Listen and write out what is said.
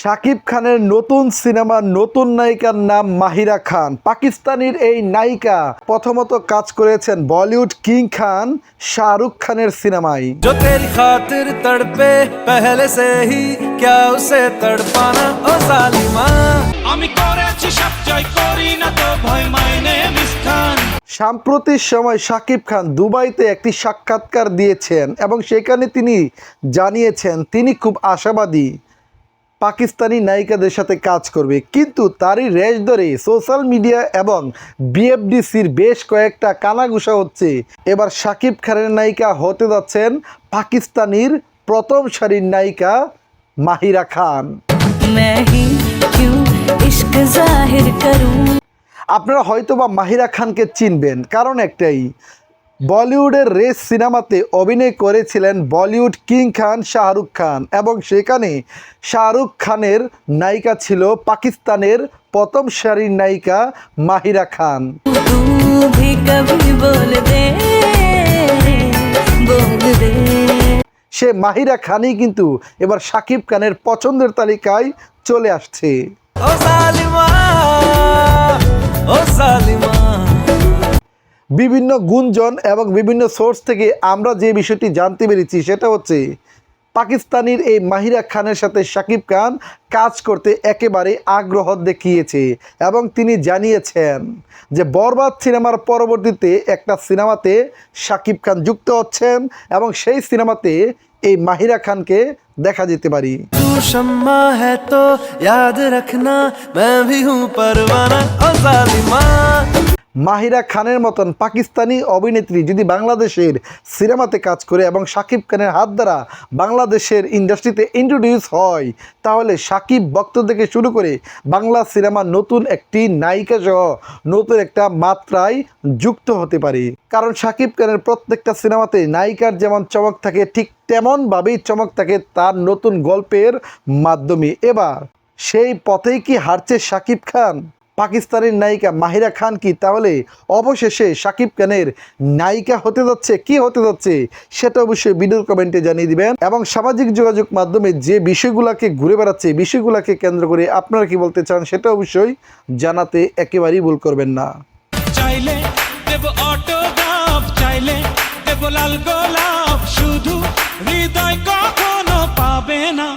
শাকিব খানের নতুন সিনেমার নতুন নায়িকার নাম মাহিরা খান। পাকিস্তানের এই নায়িকা প্রথমত কাজ করেছেন বলিউড কিং খান শাহরুখ খানের সাম্প্রতিক সময় শাকিব খান দুবাইতে একটি সাক্ষাৎকার দিয়েছেন এবং সেখানে তিনি জানিয়েছেন তিনি খুব আশাবাদী। পাকিস্তানি নায়িকাদের সাথে কাজ করবে। কিন্তু তারই রেশ ধরে সোশ্যাল মিডিয়া এবং বিএফডিসির বেশ কয়েকটা কানাঘুষা হচ্ছে। এবার শাকিব খানের নায়িকা হতে যাচ্ছেন পাকিস্তানির প্রথম সারির নায়িকা মাহিরা খান। আপনারা হয়তো বা মাহিরা খানকে চিনবেন কারণ একটাই বলিউডের রেস সিনেমাতে অভিনয় করেছিলেন বলিউড কিং খান শাহরুখ খান এবং সেখানে শাহরুখ খানের নায়িকা ছিল পাকিস্তানের প্রথম সারির নায়িকা মাহিরা খান। সে মাহিরা খানই কিন্তু এবার সাকিব খানের পছন্দের তালিকায় চলে আসছে। ও সালিমা ও সালিমা। বিভিন্ন গুঞ্জন এবং বিভিন্ন সোর্স থেকে আমরা যে বিষয়টি জানতে পেরেছি, সেটা হচ্ছে পাকিস্তানির এই মাহিরা খানের সাথে শাকিব খান কাজ করতে একেবারে আগ্রহ দেখিয়েছে এবং তিনি জানিয়েছেন যে বরবাদ সিনেমার পরবর্তীতে একটা সিনেমাতে শাকিব খান যুক্ত হচ্ছেন এবং সেই সিনেমাতে এই মাহিরা খানকে দেখা যেতে পারি। মাহিরা খানের মতন পাকিস্তানি অভিনেত্রী যদি বাংলাদেশের সিনেমাতে কাজ করে এবং সাকিব খানের হাত দ্বারা বাংলাদেশের ইন্ডাস্ট্রিতে ইন্ট্রোডিউস হয়, তাহলে সাকিব ভক্ত থেকে শুরু করে বাংলা সিনেমা নতুন একটি নায়িকা সহ নতুন একটা মাত্রায় যুক্ত হতে পারে। কারণ সাকিব খানের প্রত্যেকটা সিনেমাতে নায়িকার যেমন চমক থাকে, ঠিক তেমনভাবেই চমক থাকে তার নতুন গল্পের মাধ্যমে। এবার, সেই পথেই কি হারছে সাকিব খান? পাকিস্তানের নায়িকা মাহিরা খান কি? তাহলে অবশেষে সাকিব খানের নায়িকা হতে যাচ্ছে, কি হতে যাচ্ছে সেটা অবশ্যই ভিডিওর কমেন্টে জানিয়ে দিবেন। এবং সামাজিক যোগাযোগ মাধ্যমে যে বিষয়গুলোকে ঘুরে বেড়াচ্ছে বিষয়গুলোকে কেন্দ্র করে আপনারা কি বলতে চান সেটা অবশ্যই জানাতে একেবারেই ভুল করবেন না। চাইলে দেব চাইলে শুধু হৃদয় কখনো পাবে না।